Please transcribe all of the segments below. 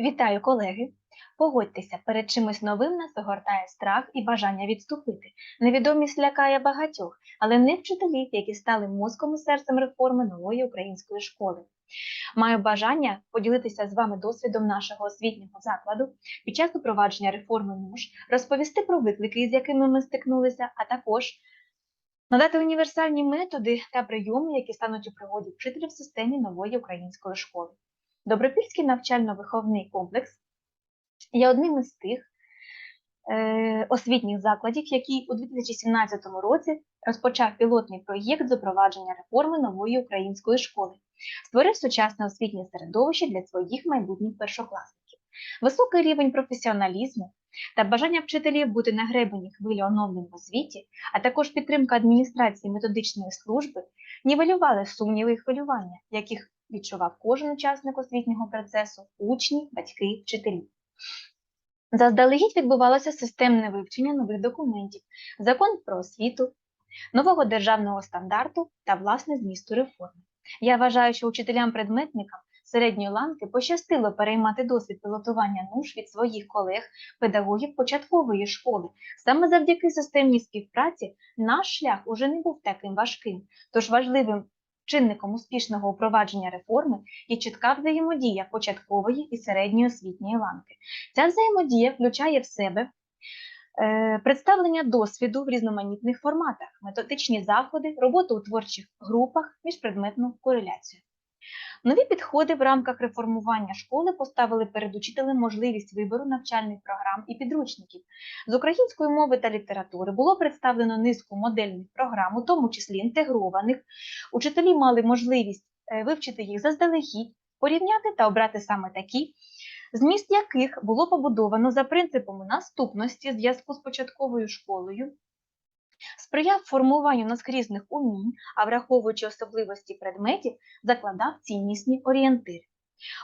Вітаю, колеги! Погодьтеся, перед чимось новим нас огортає страх і бажання відступити. Невідомість лякає багатьох, але не вчителів, які стали мозком і серцем реформи нової української школи. Маю бажання поділитися з вами досвідом нашого освітнього закладу під час запровадження реформи НУШ, розповісти про виклики, з якими ми стикнулися, а також надати універсальні методи та прийоми, які стануть у пригоді вчителів в системі нової української школи. Добропільський навчально-виховний комплекс є одним із тих е, освітніх закладів, який у 2017 році розпочав пілотний проєкт запровадження реформи нової української школи, створив сучасне освітнє середовище для своїх майбутніх першокласників. Високий рівень професіоналізму та бажання вчителів бути на гребені хвилі оновлень в освіті, а також підтримка адміністрації методичної служби нівелювали сумніви і хвилювання, яких відчував кожен учасник освітнього процесу, учні, батьки, вчителі. Заздалегідь відбувалося системне вивчення нових документів, закон про освіту, нового державного стандарту та власне змісту реформи. Я вважаю, що учителям-предметникам середньої ланки пощастило переймати досвід пілотування НУШ від своїх колег, педагогів початкової школи. Саме завдяки системній співпраці наш шлях уже не був таким важким, тож важливим чинником успішного впровадження реформи є чітка взаємодія початкової і середньої освітньої ланки. Ця взаємодія включає в себе е, представлення досвіду в різноманітних форматах, методичні заходи, роботу у творчих групах, міжпредметну кореляцію. Нові підходи в рамках реформування школи поставили перед учителем можливість вибору навчальних програм і підручників. З української мови та літератури було представлено низку модельних програм, у тому числі інтегрованих. Учителі мали можливість е, вивчити їх заздалегідь, порівняти та обрати саме такі, зміст яких було побудовано за принципами наступності зв'язку з початковою школою, сприяв формуванню наскрізних умінь, а враховуючи особливості предметів, закладав ціннісні орієнтири.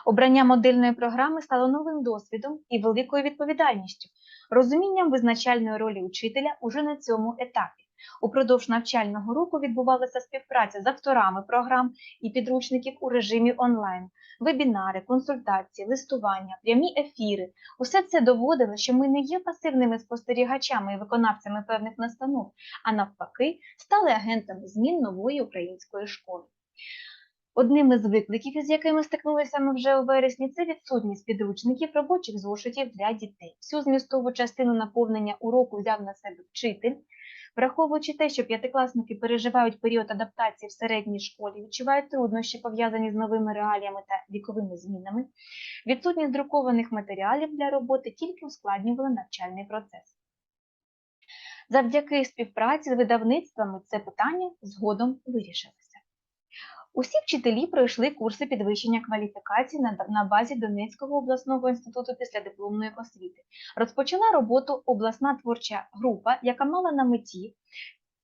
Обрання модельної програми стало новим досвідом і великою відповідальністю, розумінням визначальної ролі учителя уже на цьому етапі. Упродовж навчального року відбувалася співпраця з авторами програм і підручників у режимі онлайн, вебінари, консультації, листування, прямі ефіри. Усе це доводило, що ми не є пасивними спостерігачами і виконавцями певних настанов, а навпаки, стали агентами змін нової української школи. Одним із викликів, із якими стикнулися ми вже у вересні, це відсутність підручників робочих зошитів для дітей. Всю змістову частину наповнення уроку взяв на себе вчитель. Враховуючи те, що п'ятикласники переживають період адаптації в середній школі, відчувають труднощі, пов'язані з новими реаліями та віковими змінами, відсутність друкованих матеріалів для роботи тільки ускладнювали навчальний процес. Завдяки співпраці з видавництвами це питання згодом вирішилося. Усі вчителі пройшли курси підвищення кваліфікації на, базі Донецького обласного інституту післядипломної освіти. Розпочала роботу обласна творча група, яка мала на меті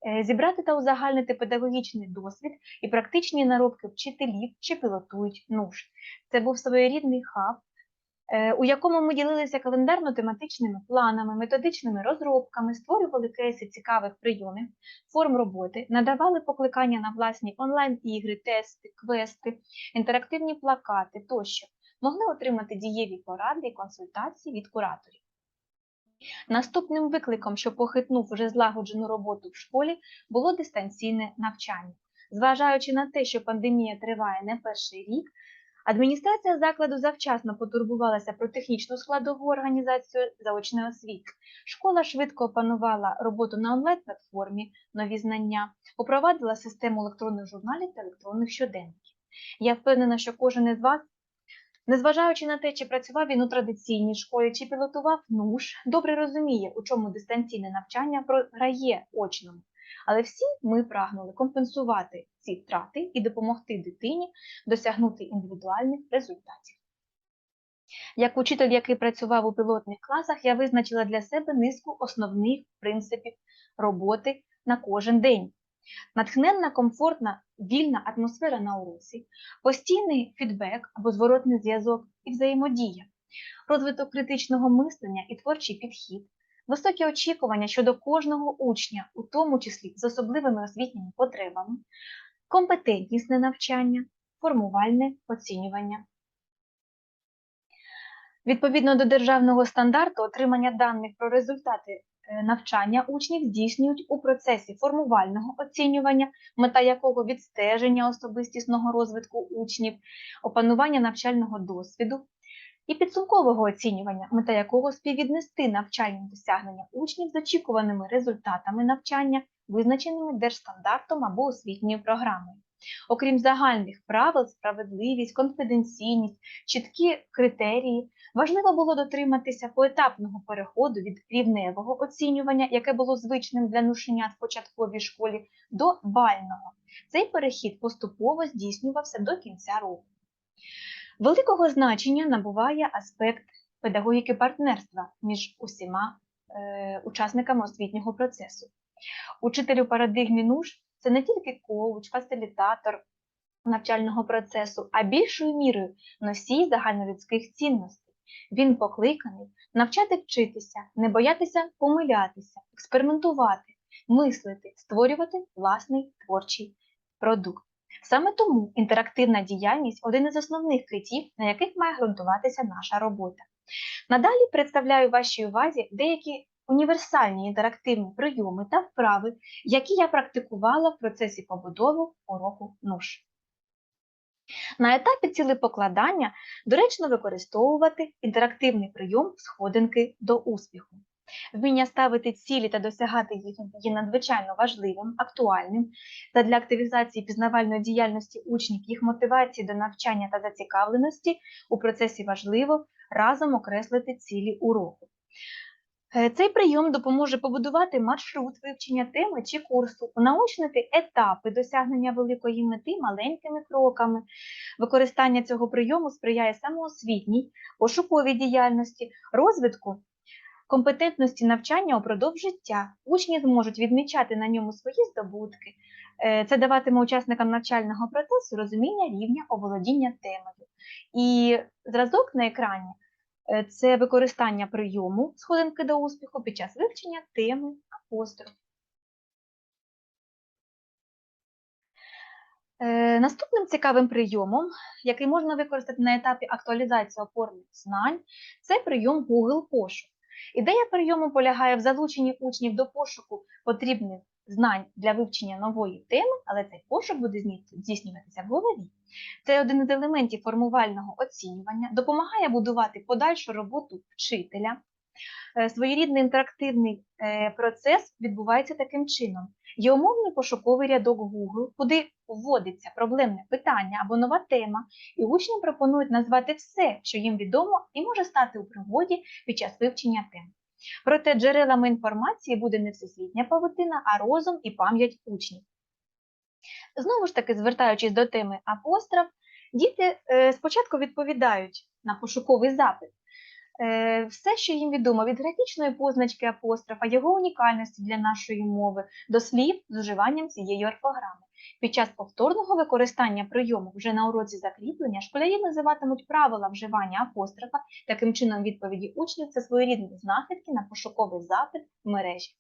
е, зібрати та узагальнити педагогічний досвід і практичні наробки вчителів, що пілотують НУШ. Це був своєрідний хаб, у якому ми ділилися календарно-тематичними планами, методичними розробками, створювали кейси цікавих прийомів, форм роботи, надавали покликання на власні онлайн-ігри, тести, квести, інтерактивні плакати тощо, могли отримати дієві поради і консультації від кураторів. Наступним викликом, що похитнув вже злагоджену роботу в школі, було дистанційне навчання. Зважаючи на те, що пандемія триває не перший рік, Адміністрація закладу завчасно потурбувалася про технічну складову організацію заочної освіти. Школа швидко опанувала роботу на онлайн-платформі, нові знання, упровадила систему електронних журналів та електронних щоденників. Я впевнена, що кожен із вас, незважаючи на те, чи працював він у традиційній школі, чи пілотував НУШ, добре розуміє, у чому дистанційне навчання програє очному. Але всі ми прагнули компенсувати ці втрати і допомогти дитині досягнути індивідуальних результатів. Як учитель, який працював у пілотних класах, я визначила для себе низку основних принципів роботи на кожен день. Натхненна, комфортна, вільна атмосфера на уроці, постійний фідбек або зворотний зв'язок і взаємодія, розвиток критичного мислення і творчий підхід, високі очікування щодо кожного учня, у тому числі з особливими освітніми потребами, компетентнісне навчання, формувальне оцінювання. Відповідно до державного стандарту, отримання даних про результати е, навчання учнів здійснюють у процесі формувального оцінювання, мета якого відстеження особистісного розвитку учнів, опанування навчального досвіду, і підсумкового оцінювання, мета якого співвіднести навчальні досягнення учнів з очікуваними результатами навчання, визначеними держстандартом або освітньою програмою. Окрім загальних правил, справедливість, конфіденційність, чіткі критерії, важливо було дотриматися поетапного переходу від рівневого оцінювання, яке було звичним для нушенят в початковій школі, до бального. Цей перехід поступово здійснювався до кінця року. Великого значення набуває аспект педагогіки партнерства між усіма е, учасниками освітнього процесу. Учитель у парадигмі НУШ це не тільки коуч, фасилітатор навчального процесу, а більшою мірою носій загальнолюдських цінностей. Він покликаний навчати вчитися, не боятися помилятися, експериментувати, мислити, створювати власний творчий продукт. Саме тому інтерактивна діяльність один із основних китів, на яких має ґрунтуватися наша робота. Надалі представляю вашій увазі деякі універсальні інтерактивні прийоми та вправи, які я практикувала в процесі побудови уроку НУШ. На етапі цілепокладання доречно використовувати інтерактивний прийом сходинки до успіху. Вміння ставити цілі та досягати їх є надзвичайно важливим, актуальним та для активізації пізнавальної діяльності учнів, їх мотивації до навчання та зацікавленості у процесі важливо разом окреслити цілі уроку. Е, Цей прийом допоможе побудувати маршрут вивчення теми чи курсу, наочнити етапи досягнення великої мети маленькими кроками. Використання цього прийому сприяє самоосвітній, пошуковій діяльності, розвитку компетентності навчання упродовж життя. Учні зможуть відмічати на ньому свої здобутки. Е, Це даватиме учасникам навчального процесу розуміння рівня оволодіння темою. І зразок на екрані е, це використання прийому сходинки до успіху під час вивчення теми апостроф. Е, Наступним цікавим прийомом, який можна використати на етапі актуалізації опорних знань, це прийом Google пошук. Ідея прийому полягає в залученні учнів до пошуку потрібних знань для вивчення нової теми, але цей пошук буде здійснюватися в голові. Це один із елементів формувального оцінювання, допомагає будувати подальшу роботу вчителя. Е, Своєрідний інтерактивний е, процес відбувається таким чином. Є умовний пошуковий рядок Google, куди вводиться проблемне питання або нова тема, і учням пропонують назвати все, що їм відомо, і може стати у пригоді під час вивчення тем. Проте джерелами інформації буде не всесвітня павутина, а розум і пам'ять учнів. Знову ж таки, звертаючись до теми апостроф, діти е, спочатку відповідають на пошуковий запит. Е, Все, що їм відомо від графічної позначки апострофа, його унікальності для нашої мови, до слів з уживанням цієї орфограми. Під час повторного використання прийому вже на уроці закріплення школярі називатимуть правила вживання апострофа, таким чином відповіді учнів це своєрідні знахідки на пошуковий запит в мережі.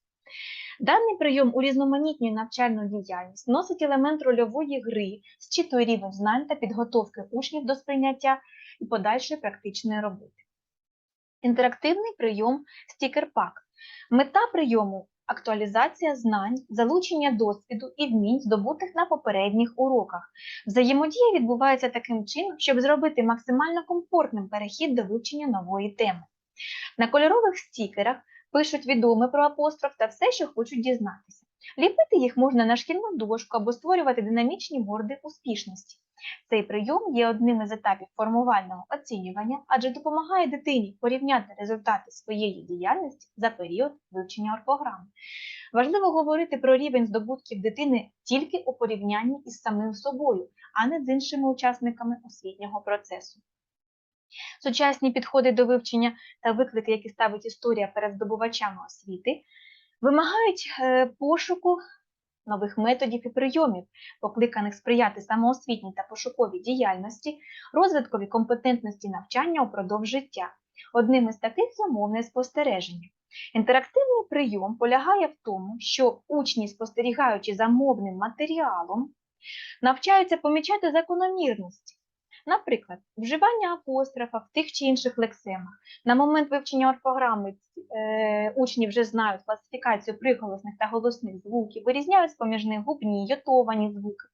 Даний прийом урізноманітнює навчальну діяльність, носить елемент рольової гри, зчитує рівень знань та підготовки учнів до сприйняття і подальшої практичної роботи. Інтерактивний прийом стікер-пак. Мета прийому актуалізація знань, залучення досвіду і вмінь, здобутих на попередніх уроках. Взаємодія відбувається таким чином, щоб зробити максимально комфортним перехід до вивчення нової теми. На кольорових стікерах пишуть відоме про апостроф та все, що хочуть дізнатися. Ліпити їх можна на шкільну дошку або створювати динамічні борди успішності. Цей прийом є одним із етапів формувального оцінювання, адже допомагає дитині порівняти результати своєї діяльності за період вивчення орфограми. Важливо говорити про рівень здобутків дитини тільки у порівнянні із самим собою, а не з іншими учасниками освітнього процесу. Сучасні підходи до вивчення та виклики, які ставить історія перед здобувачами освіти, вимагають е, пошуку нових методів і прийомів, покликаних сприяти самоосвітній та пошуковій діяльності, розвиткові компетентності навчання упродовж життя. Одним із таких є мовне спостереження. Інтерактивний прийом полягає в тому, що учні, спостерігаючи за мовним матеріалом, навчаються помічати закономірності, Наприклад, вживання апострофа в тих чи інших лексемах. На момент вивчення орфограми е, учні вже знають класифікацію приголосних та голосних звуків, вирізняють поміж них губні, йотовані звуки.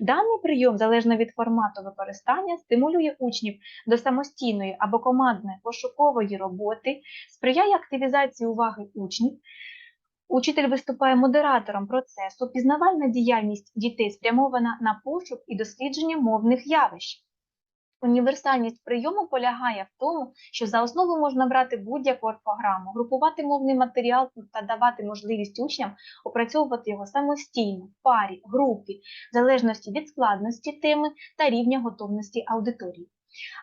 Даний прийом, залежно від формату використання, стимулює учнів до самостійної або командної пошукової роботи, сприяє активізації уваги учнів. Учитель виступає модератором процесу, пізнавальна діяльність дітей спрямована на пошук і дослідження мовних явищ. Універсальність прийому полягає в тому, що за основу можна брати будь-яку орфограму, групувати мовний матеріал та давати можливість учням опрацьовувати його самостійно, в парі, групі, в залежності від складності теми та рівня готовності аудиторії.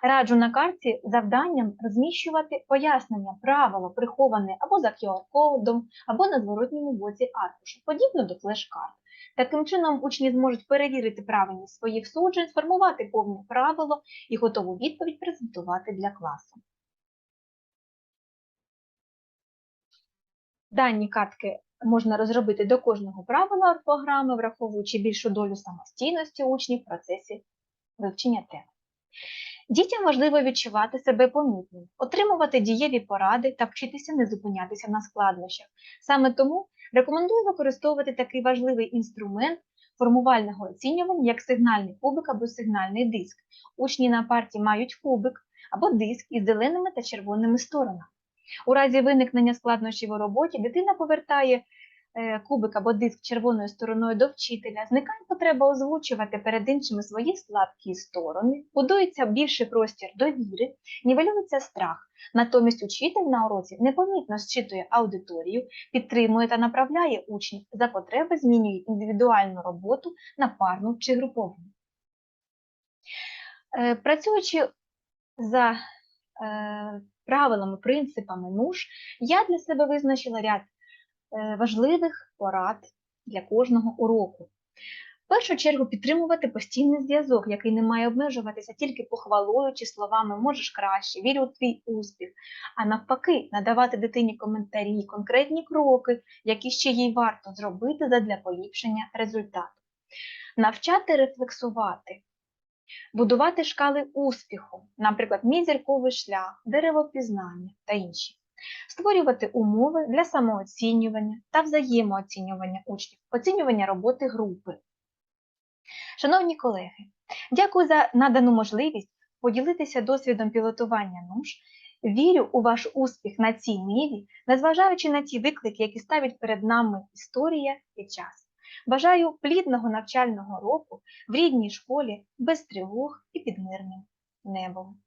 Раджу на карті завданням розміщувати пояснення правила, приховане або за QR-кодом, або на зворотньому боці аркуша, подібно до флеш-карт. Таким чином, учні зможуть перевірити правильність своїх суджень, сформувати повне правило і готову відповідь презентувати для класу. Дані картки можна розробити до кожного правила орфограми, враховуючи більшу долю самостійності учнів в процесі вивчення теми. Дітям важливо відчувати себе помітним, отримувати дієві поради та вчитися не зупинятися на складнощах. Саме тому рекомендую використовувати такий важливий інструмент формувального оцінювання, як сигнальний кубик або сигнальний диск. Учні на парті мають кубик або диск із зеленими та червоними сторонами. У разі виникнення складнощів у роботі дитина повертає кубик або диск червоною стороною до вчителя, зникає потреба озвучувати перед іншими свої слабкі сторони, будується більший простір довіри, нівелюється страх. Натомість учитель на уроці непомітно зчитує аудиторію, підтримує та направляє учнів за потреби, змінює індивідуальну роботу на парну чи груповану. Е, Працюючи за е, правилами, принципами НУШ, я для себе визначила ряд е, важливих порад для кожного уроку. В першу чергу підтримувати постійний зв'язок, який не має обмежуватися тільки похвалою чи словами можеш краще, вірю у твій успіх, а навпаки, надавати дитині коментарі, конкретні кроки, які ще їй варто зробити задля поліпшення результату. Навчати рефлексувати, будувати шкали успіху, наприклад, мій зірковий шлях, деревопізнання та інші. Створювати умови для самооцінювання та взаємооцінювання учнів, оцінювання роботи групи. Шановні колеги, дякую за надану можливість поділитися досвідом пілотування НУШ. Вірю у ваш успіх на цій ниві, незважаючи на ті виклики, які ставить перед нами історія і час. Бажаю плідного навчального року в рідній школі без тривог і під мирним небом.